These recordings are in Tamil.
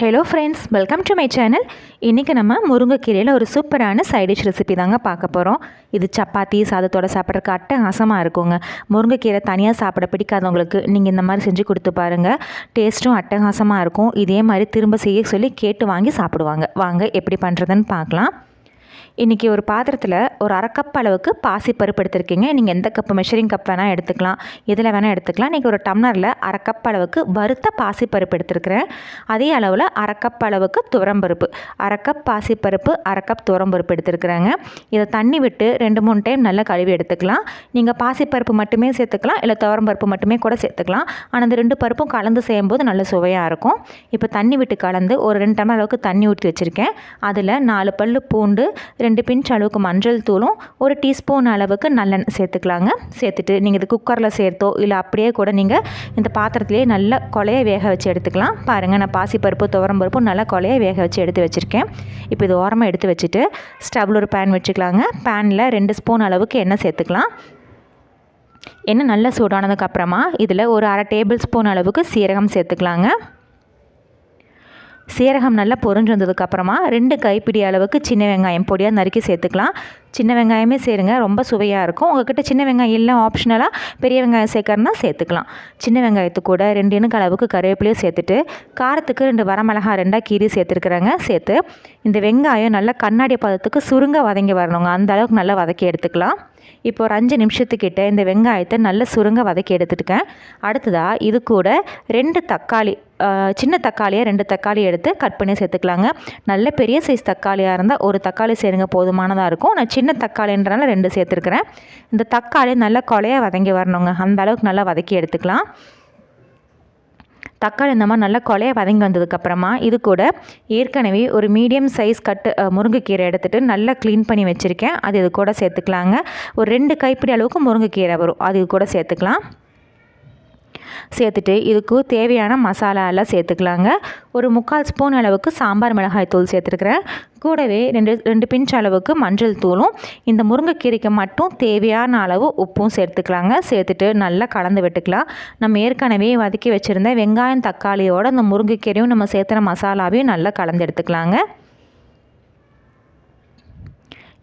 Hello friends welcome to my channel இன்றைக்கி நம்ம முருங்கைக்கீரையில் ஒரு சூப்பரான சைடிஷ் ரெசிபி தாங்க பார்க்க போகிறோம் இது சப்பாத்தி சாதத்தோட சாப்பிட்றதுக்கு அட்டகாசமாக இருக்குங்க. முருங்கைக்கீரை தனியாக சாப்பிட பிடிக்காதவங்களுக்கு நீங்கள் இந்த மாதிரி செஞ்சு கொடுத்து பாருங்கள் டேஸ்ட்டும் அட்டகாசமாக இருக்கும். இதே மாதிரி திரும்ப செய்ய சொல்லி கேட்டு வாங்கி சாப்பிடுவாங்க. வாங்க எப்படி பண்ணுறதுன்னு பார்க்கலாம். இன்றைக்கி ஒரு பாத்திரத்தில் ஒரு அரை கப் அளவுக்கு பாசி பருப்பு எடுத்திருக்கீங்க. நீங்கள் எந்த கப்பு மெஷரிங் கப் வேணால் எடுத்துக்கலாம். இதில் வேணால் எடுத்துக்கலாம். இன்றைக்கி ஒரு டம்ளரில் அரை கப் அளவுக்கு வறுத்த பாசி பருப்பு எடுத்துருக்கிறேன். அதே அளவில் அரை கப் அளவுக்கு துவரம்பருப்பு அரை கப் பாசி பருப்பு அரை கப் துவரம்பருப்பு எடுத்துருக்குறேங்க. இதை தண்ணி விட்டு ரெண்டு மூணு டைம் நல்லா கழுவி எடுத்துக்கலாம். நீங்கள் பாசி பருப்பு மட்டுமே சேர்த்துக்கலாம். இல்லை துவரம்பருப்பு மட்டுமே கூட சேர்த்துக்கலாம். ஆனால் அந்த ரெண்டு பருப்பும் கலந்து செய்யும்போது நல்ல சுவையாக இருக்கும். இப்போ தண்ணி விட்டு கலந்து ஒரு ரெண்டு டம்ளர் அளவுக்கு தண்ணி ஊற்றி வச்சுருக்கேன். அதில் நாலு பல் பூண்டு ரெண்டு பிஞ்ச் அளவுக்கு மஞ்சள் தூளும் ஒரு டீஸ்பூன் அளவுக்கு நல்லெண்ணெய் சேர்த்துக்கலாங்க. சேர்த்துட்டு நீங்கள் இது குக்கரில் சேர்த்தோ இல்லை அப்படியே கூட நீங்கள் இந்த பாத்திரத்துலேயே நல்லா கொலையை வேக வச்சு எடுத்துக்கலாம். பாருங்கள் நான் பாசிப்பருப்பு துவரம் பருப்பும் நல்லா கொலையை வேக வச்சு எடுத்து வச்சுருக்கேன். இப்போ இது ஓரமாக எடுத்து வச்சுட்டு ஸ்டவ்வில் ஒரு பேன் வச்சுக்கலாங்க. பேனில் ரெண்டு ஸ்பூன் அளவுக்கு எண்ணெய் சேர்த்துக்கலாம். எண்ணெய் நல்லா சூடானதுக்கப்புறமா இதில் ஒரு அரை டேபிள் ஸ்பூன் அளவுக்கு சீரகம் சேர்த்துக்கலாங்க. சீரகம் நல்லா பொறிஞ்சு வந்ததுக்கப்புறமா ரெண்டு கைப்பிடி அளவுக்கு சின்ன வெங்காயம் பொடியாக நறுக்கி சேர்த்துக்கலாம். சின்ன வெங்காயமே சேருங்க ரொம்ப சுவையாக இருக்கும். உங்கள்கிட்ட சின்ன வெங்காயம் இல்லை ஆப்ஷனலாக பெரிய வெங்காயம் சேர்க்கறனா சேர்த்துக்கலாம். சின்ன வெங்காயத்து கூட ரெண்டு இணுக்கு அளவுக்கு கருவேப்பிலையும் சேர்த்துட்டு காரத்துக்கு ரெண்டு வரமிளகா ரெண்டாக கீரி சேர்த்துருக்குறாங்க சேர்த்து இந்த வெங்காயம் நல்லா கண்ணாடி பதத்துக்கு சுருங்க வதங்கி வரணுங்க. அந்த அளவுக்கு நல்லா வதக்கி எடுத்துக்கலாம். இப்போ ஒரு அஞ்சு நிமிஷத்துக்கிட்ட இந்த வெங்காயத்தை நல்ல சுருங்க வதக்கி எடுத்துருக்கேன் அடுத்ததாக இது கூட ரெண்டு தக்காளி சின்ன தக்காளியை ரெண்டு தக்காளி எடுத்து கட் பண்ணி சேர்த்துக்கலாங்க. நல்ல பெரிய சைஸ் தக்காளியாக இருந்தால் ஒரு தக்காளி சேருங்க போதுமானதாக இருக்கும். நான் சின்ன தக்காளின்றனால ரெண்டு சேர்த்துருக்குறேன். இந்த தக்காளி நல்லா கொலையாக வதங்கி வரணுங்க. அந்த அளவுக்கு நல்லா வதக்கி எடுத்துக்கலாம். தக்காளி இந்த மாதிரி நல்லா கொலையை வதங்கி வந்ததுக்கப்புறமா இது கூட ஏற்கனவே ஒரு மீடியம் சைஸ் கட்டு முருங்கைக்கீரை எடுத்துகிட்டு நல்லா க்ளீன் பண்ணி வச்சுருக்கேன். அது இது கூட சேர்த்துக்கலாங்க. ஒரு ரெண்டு கைப்பிடி அளவுக்கு முருங்கைக்கீரை வரும். அது இது கூட சேர்த்துக்கலாம். சேர்த்துட்டு இதுக்கு தேவையான மசாலா எல்லாம் சேர்த்துக்கலாங்க. ஒரு முக்கால் ஸ்பூன் அளவுக்கு சாம்பார் மிளகாய் தூள் சேர்த்துருக்குறேன். கூடவே ரெண்டு ரெண்டு பிஞ்ச் அளவுக்கு மஞ்சள் தூளும் இந்த முருங்கைக்கீரைக்கு மட்டும் தேவையான அளவு உப்பும் சேர்த்துக்கலாங்க. சேர்த்துட்டு நல்லா கலந்து விட்டுக்கலாம். நம்ம ஏற்கனவே வதக்கி வச்சுருந்த வெங்காயம் தக்காளியோட அந்த முருங்கைக்கீரையும் நம்ம சேர்த்துன மசாலாவையும் நல்லா கலந்து எடுத்துக்கலாங்க.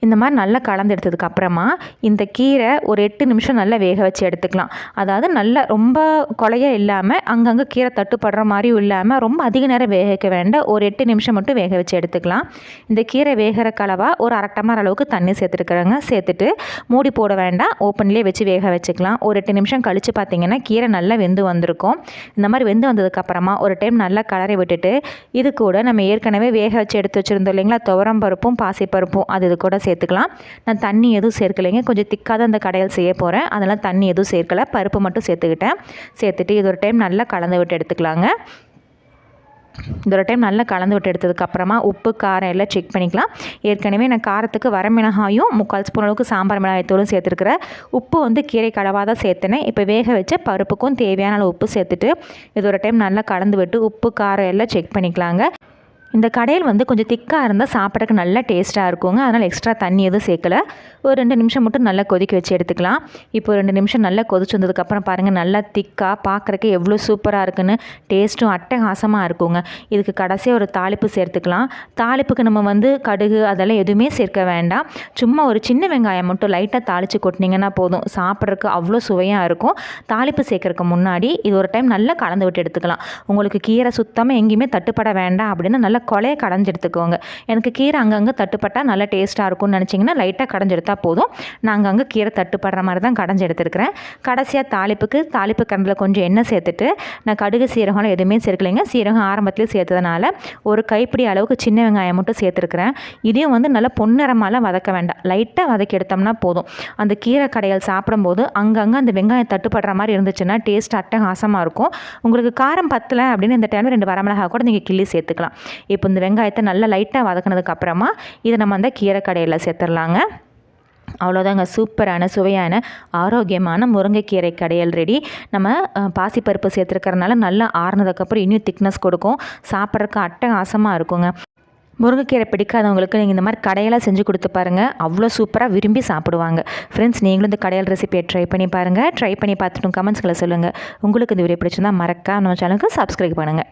இந்த மாதிரி நல்லா கலந்து எடுத்ததுக்கு அப்புறமா இந்த கீரை ஒரு எட்டு நிமிஷம் நல்லா வேக வச்சு எடுத்துக்கலாம். அதாவது நல்லா ரொம்ப கொலைய இல்லாமல் அங்கங்கே கீரை தட்டுப்படுற மாதிரியும் இல்லாமல் ரொம்ப அதிக நேரம் வேக வைக்க வேண்டாம் ஒரு எட்டு நிமிஷம் மட்டும் வேக வச்சு எடுத்துக்கலாம். இந்த கீரை வேகிற கலவாக ஒரு அரை டம்ளர் அளவுக்கு தண்ணி சேர்த்துருக்குறாங்க. சேர்த்துட்டு மூடி போட வேண்டாம். ஓப்பன்லேயே வச்சு வேக வச்சுக்கலாம். ஒரு எட்டு நிமிஷம் கழித்து பார்த்தீங்கன்னா கீரை நல்லா வெந்து வந்திருக்கும். இந்த மாதிரி வெந்து வந்ததுக்கப்புறமா ஒரு டைம் நல்லா கலரை விட்டுட்டு இது கூட நம்ம ஏற்கனவே வேக வச்சு எடுத்து வச்சுருந்தோம் இல்லைங்களா? துவரம் பருப்பும் பாசிப்பருப்பும் அது இது கூட சேர்த்து சேர்த்துக்கலாம். நான் தண்ணி எதுவும் சேர்க்கலைங்க. கொஞ்சம் திக்காக அந்த கடையில் செய்ய போகிறேன் அதெல்லாம் தண்ணி எதுவும் சேர்க்கலை. பருப்பு மட்டும் சேர்த்துக்கிட்டேன். சேர்த்துட்டு இது ஒரு டைம் நல்லா கலந்து விட்டு எடுத்துக்கலாங்க. இந்த ஒரு டைம் நல்லா கலந்து விட்டு எடுத்ததுக்கப்புறமா உப்பு காரம் எல்லாம் செக் பண்ணிக்கலாம். ஏற்கனவே நான் காரத்துக்கு வரமிளகாயும் முக்கால் ஸ்பூன் அளவுக்கு சாம்பார் மிளகாயத்தூளும் சேர்த்துருக்குறேன். உப்பு வந்து கீரை கடவாக தான் சேர்த்தினேன் இப்போ வேக வச்ச பருப்புக்கும் தேவையான அளவு உப்பு சேர்த்துட்டு இது ஒரு டைம் நல்லா கலந்து விட்டு உப்பு காரம் எல்லாம் செக் பண்ணிக்கலாங்க. இந்த கடையில் வந்து கொஞ்சம் திக்காக இருந்தால் சாப்பிட்றதுக்கு நல்லா டேஸ்ட்டாக இருக்குங்க. அதனால் எக்ஸ்ட்ரா தண்ணி எதுவும் சேர்க்கலை. ஒரு ரெண்டு நிமிஷம் மட்டும் நல்லா கொதிக்க வச்சு எடுத்துக்கலாம். இப்போ ரெண்டு நிமிஷம் நல்லா கொதிச்சு வந்ததுக்கப்புறம் பாருங்கள் நல்லா திக்காக பார்க்குறக்கு எவ்வளோ சூப்பராக இருக்குன்னு டேஸ்ட்டும் அட்டகாசமாக இருக்குங்க. இதுக்கு கடைசியாக ஒரு தாளிப்பு சேர்த்துக்கலாம். தாளிப்புக்கு நம்ம வந்து கடுகு அதெல்லாம் எதுவுமே சேர்க்க வேண்டாம். சும்மா ஒரு சின்ன வெங்காயம் மட்டும் லைட்டாக தாளித்து கொட்டினீங்கன்னா போதும். சாப்பிட்றதுக்கு அவ்வளோ சுவையாக இருக்கும். தாளிப்பு சேர்க்கறதுக்கு முன்னாடி இது ஒரு டைம் நல்லா கலந்து விட்டு எடுத்துக்கலாம். உங்களுக்கு கீரை சுத்தமாக எங்கேயுமே தட்டுப்பட வேண்டாம் அப்படின்னு நல்லா கொலையை கடைஞ்செடுத்துக்கோங்க. எனக்கு கீரை அங்கங்கே தட்டுப்பட்டால் நல்லா டேஸ்ட்டாக இருக்கும்னு நினச்சிங்கன்னா லைட்டாக கடைஞ்செடுத்தால் போதும். நான் அங்கங்கே கீரை தட்டுப்படுற மாதிரி தான் கடைஞ்செடுத்துருக்கிறேன். கடைசியாக தாளிப்புக்கு தாளிப்பு கண்டில் கொஞ்சம் எண்ணெய் சேர்த்துட்டு நான் கடுகு சீரகம் எதுவுமே சேர்க்கலைங்க. சீரகம் ஆரம்பத்துலேயும் சேர்த்ததுனால ஒரு கைப்பிடி அளவுக்கு சின்ன வெங்காயம் மட்டும் சேர்த்துருக்குறேன். இதையும் வந்து நல்லா பொன்னிறமாலாம் வதக்க வேண்டாம். லைட்டாக வதக்கி எடுத்தோம்னா போதும். அந்த கீரை கடைகள் சாப்பிடும்போது அங்கங்கே அந்த வெங்காயம் தட்டுப்படுற மாதிரி இருந்துச்சுன்னா டேஸ்ட் அட்டகாசமாக இருக்கும். உங்களுக்கு காரம் பத்தலை அப்படின்னு இந்த டைமில் ரெண்டு வரமிளகா கூட நீங்கள் கிள்ளி சேர்த்துக்கலாம். இப்போ இந்த வெங்காயத்தை நல்லா லைட்டாக வதக்கினதுக்கப்புறமா இதை நம்ம அந்த கீரை கடையில் சேர்த்துடலாங்க. அவ்வளோதாங்க சூப்பரான சுவையான ஆரோக்கியமான முருங்கைக்கீரை கடையல் ரெடி நம்ம பாசிப்பருப்பு சேர்த்துருக்கறனால நல்லா ஆறுனதுக்கப்புறம் இன்னும் திக்னஸ் கொடுக்கும். சாப்பிட்றதுக்கு அட்டகாசமாக இருக்குங்க. முருங்கைக்கீரை பிடிக்காதவங்களுக்கு நீங்கள் இந்த மாதிரி கடையெல்லாம் செஞ்சு கொடுத்து பாருங்கள் அவ்வளோ சூப்பராக விரும்பி சாப்பிடுவாங்க. ஃப்ரெண்ட்ஸ் நீங்களும் இந்த கடையல் ரெசிபியை ட்ரை பண்ணி பாருங்கள் ட்ரை பண்ணி பார்த்துட்டும் கமெண்ட்ஸ்களை சொல்லுங்கள் உங்களுக்கு இந்த வீடியோ பிடிச்சிருந்தால் மறக்காம நம்ம சேனலுக்கு சப்ஸ்கிரைப் பண்ணுங்கள்